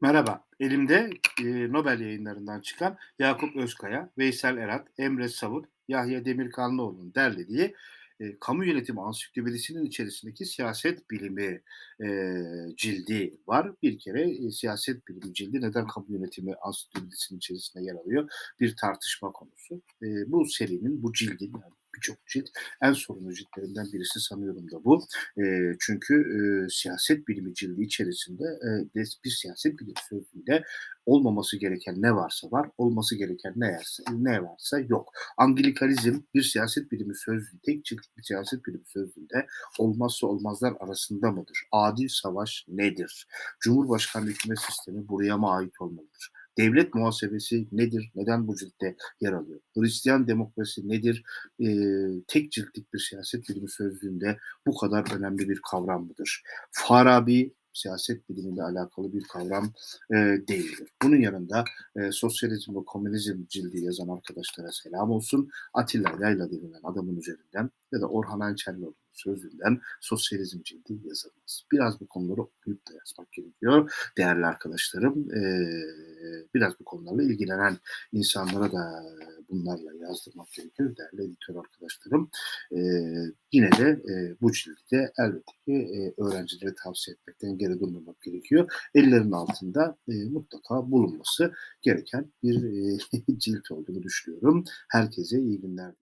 Merhaba, elimde e, Nobel yayınlarından çıkan Yakup Özkaya, Veysel Erat, Emre Savur, Yahya Demirkanlıoğlu'nun derlediği e, Kamu Yönetimi Ansiklopedisi'nin içerisindeki siyaset bilimi e, cildi var. Bir kere e, siyaset bilimi cildi neden kamu yönetimi ansiklopedisinin içerisinde yer alıyor? Bir tartışma konusu. E, bu serinin, bu cildin, yani birçok cilt en sorunlu ciltlerinden birisi sanıyorum da bu. E, çünkü e, siyaset bilimi cildi içerisinde e, bir siyaset bilimi sözlüğünde olmaması gereken ne varsa var, olması gereken ne, yerse, ne varsa yok. Anglikalizm bir siyaset bilimi sözlüğü, tek cilt bir siyaset bilimi sözlüğünde olmazsa olmazlar arasında mıdır? Adil savaş nedir? Cumhurbaşkanlığı hükümet sistemi buraya mı ait olmalıdır? Devlet muhasebesi nedir? Neden bu ciltte yer alıyor? Hristiyan demokrasi nedir? Ee, tek ciltlik bir siyaset bilimi sözlüğünde bu kadar önemli bir kavram mıdır? Farabi siyaset bilimiyle alakalı bir kavram e, değildir. Bunun yanında e, sosyalizm ve komünizm cildi yazan arkadaşlara selam olsun. Atilla Yayla denilen adamın üzerinden ya da Orhan Ançerlioğlu'nun sözünden sosyalizm cildi yazılmaz. Biraz bu konuları okuyup da yazmak gerekiyor. Değerli arkadaşlarım, e, biraz bu konularla ilgilenen insanlara da bunlarla yazdırmak gerekiyor değerli editör arkadaşlarım. E, yine de e, bu cildi de elbette ki e, öğrencilere tavsiye etmekten geri durmamak gerekiyor. Ellerin altında e, mutlaka bulunması gereken bir e, cilt olduğunu düşünüyorum. Herkese iyi günler.